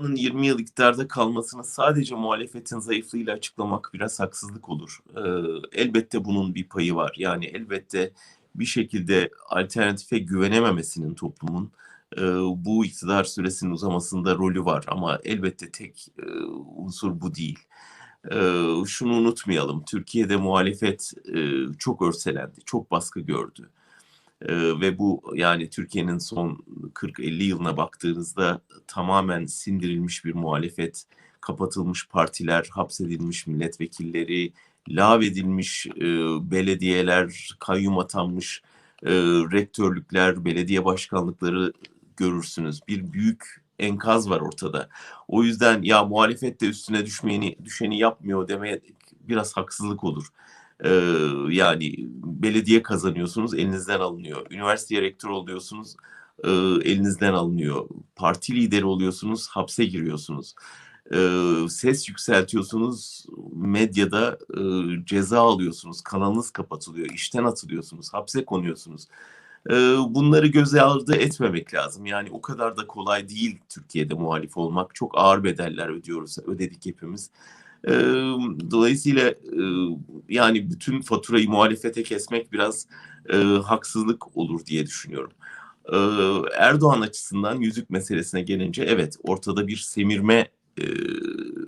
Erdoğan'ın 20 yıl iktidarda kalmasını sadece muhalefetin zayıflığıyla açıklamak biraz haksızlık olur. Ee, elbette bunun bir payı var. Yani elbette bir şekilde alternatife güvenememesinin toplumun e, bu iktidar süresinin uzamasında rolü var. Ama elbette tek e, unsur bu değil. E, şunu unutmayalım. Türkiye'de muhalefet çok örselendi, çok baskı gördü. Ee, ve bu yani Türkiye'nin son 40-50 yılına baktığınızda tamamen sindirilmiş bir muhalefet, kapatılmış partiler, hapsedilmiş milletvekilleri, lağvedilmiş e, belediyeler, kayyum atanmış e, rektörlükler, belediye başkanlıkları görürsünüz. Bir büyük enkaz var ortada. O yüzden ya muhalefet de üstüne düşmeyeni, düşeni yapmıyor demeye biraz haksızlık olur. Ee, yani belediye kazanıyorsunuz elinizden alınıyor. Üniversiteye rektör oluyorsunuz e, elinizden alınıyor. Parti lideri oluyorsunuz hapse giriyorsunuz. E, ses yükseltiyorsunuz medyada e, ceza alıyorsunuz. Kanalınız kapatılıyor. işten atılıyorsunuz. Hapse konuyorsunuz. E, bunları göze ardı etmemek lazım. Yani o kadar da kolay değil Türkiye'de muhalif olmak. Çok ağır bedeller ödüyoruz. Ödedik hepimiz. E, dolayısıyla e, yani bütün faturayı muhalefete kesmek biraz e, haksızlık olur diye düşünüyorum. E, Erdoğan açısından yüzük meselesine gelince evet ortada bir semirme e,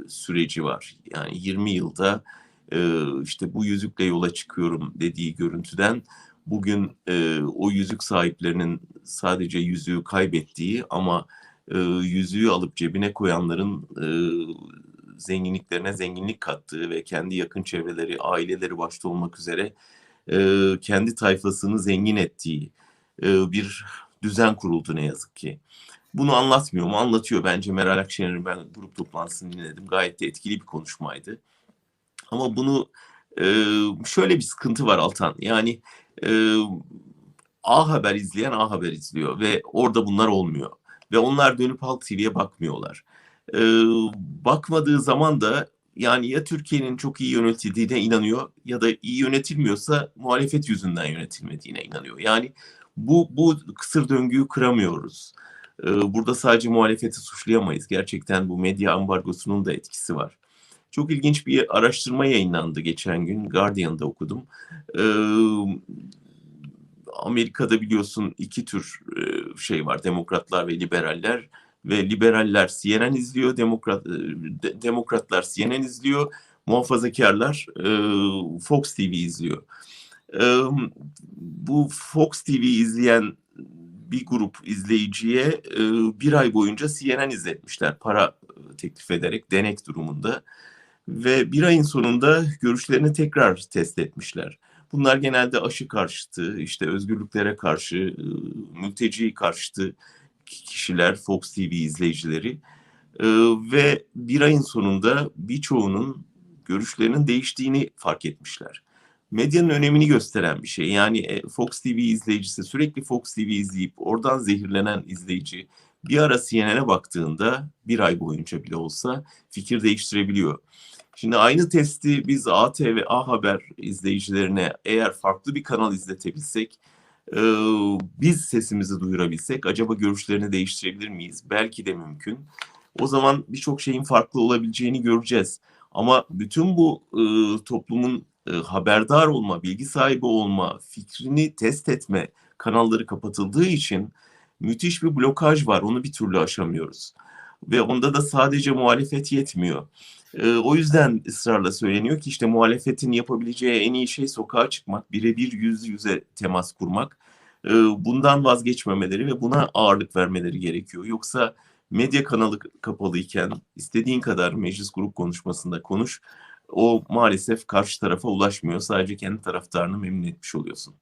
süreci var. Yani 20 yılda e, işte bu yüzükle yola çıkıyorum dediği görüntüden bugün e, o yüzük sahiplerinin sadece yüzüğü kaybettiği ama e, yüzüğü alıp cebine koyanların e, zenginliklerine zenginlik kattığı ve kendi yakın çevreleri, aileleri başta olmak üzere e, kendi tayfasını zengin ettiği e, bir düzen kuruldu ne yazık ki. Bunu anlatmıyor mu? Anlatıyor bence Meral Akşener'in ben grup toplantısını dinledim. Gayet de etkili bir konuşmaydı. Ama bunu e, şöyle bir sıkıntı var Altan. Yani e, A Haber izleyen A Haber izliyor ve orada bunlar olmuyor. Ve onlar dönüp Halk TV'ye bakmıyorlar e, bakmadığı zaman da yani ya Türkiye'nin çok iyi yönetildiğine inanıyor ya da iyi yönetilmiyorsa muhalefet yüzünden yönetilmediğine inanıyor. Yani bu bu kısır döngüyü kıramıyoruz. Ee, burada sadece muhalefeti suçlayamayız. Gerçekten bu medya ambargosunun da etkisi var. Çok ilginç bir araştırma yayınlandı geçen gün. Guardian'da okudum. Ee, Amerika'da biliyorsun iki tür e, şey var. Demokratlar ve liberaller ve liberaller CNN izliyor, demokrat de, demokratlar CNN izliyor, muhafazakarlar e, Fox TV izliyor. E, bu Fox TV izleyen bir grup izleyiciye e, bir ay boyunca CNN izletmişler para teklif ederek denek durumunda ve bir ayın sonunda görüşlerini tekrar test etmişler. Bunlar genelde aşı karşıtı, işte özgürlüklere karşı, mülteci karşıtı kişiler, Fox TV izleyicileri e, ve bir ayın sonunda birçoğunun görüşlerinin değiştiğini fark etmişler. Medyanın önemini gösteren bir şey. Yani e, Fox TV izleyicisi sürekli Fox TV izleyip oradan zehirlenen izleyici bir ara CNN'e baktığında bir ay boyunca bile olsa fikir değiştirebiliyor. Şimdi aynı testi biz ATV, A Haber izleyicilerine eğer farklı bir kanal izletebilsek e, biz sesimizi duyurabilsek acaba görüşlerini değiştirebilir miyiz? Belki de mümkün. O zaman birçok şeyin farklı olabileceğini göreceğiz. Ama bütün bu e, toplumun e, haberdar olma, bilgi sahibi olma, fikrini test etme kanalları kapatıldığı için müthiş bir blokaj var. Onu bir türlü aşamıyoruz. Ve onda da sadece muhalefet yetmiyor. E, o yüzden ısrarla söyleniyor ki işte muhalefetin yapabileceği en iyi şey sokağa çıkmak, birebir yüz yüze temas kurmak. E, bundan vazgeçmemeleri ve buna ağırlık vermeleri gerekiyor. Yoksa medya kanalı kapalıyken istediğin kadar meclis grup konuşmasında konuş. O maalesef karşı tarafa ulaşmıyor. Sadece kendi taraftarını memnun etmiş oluyorsun.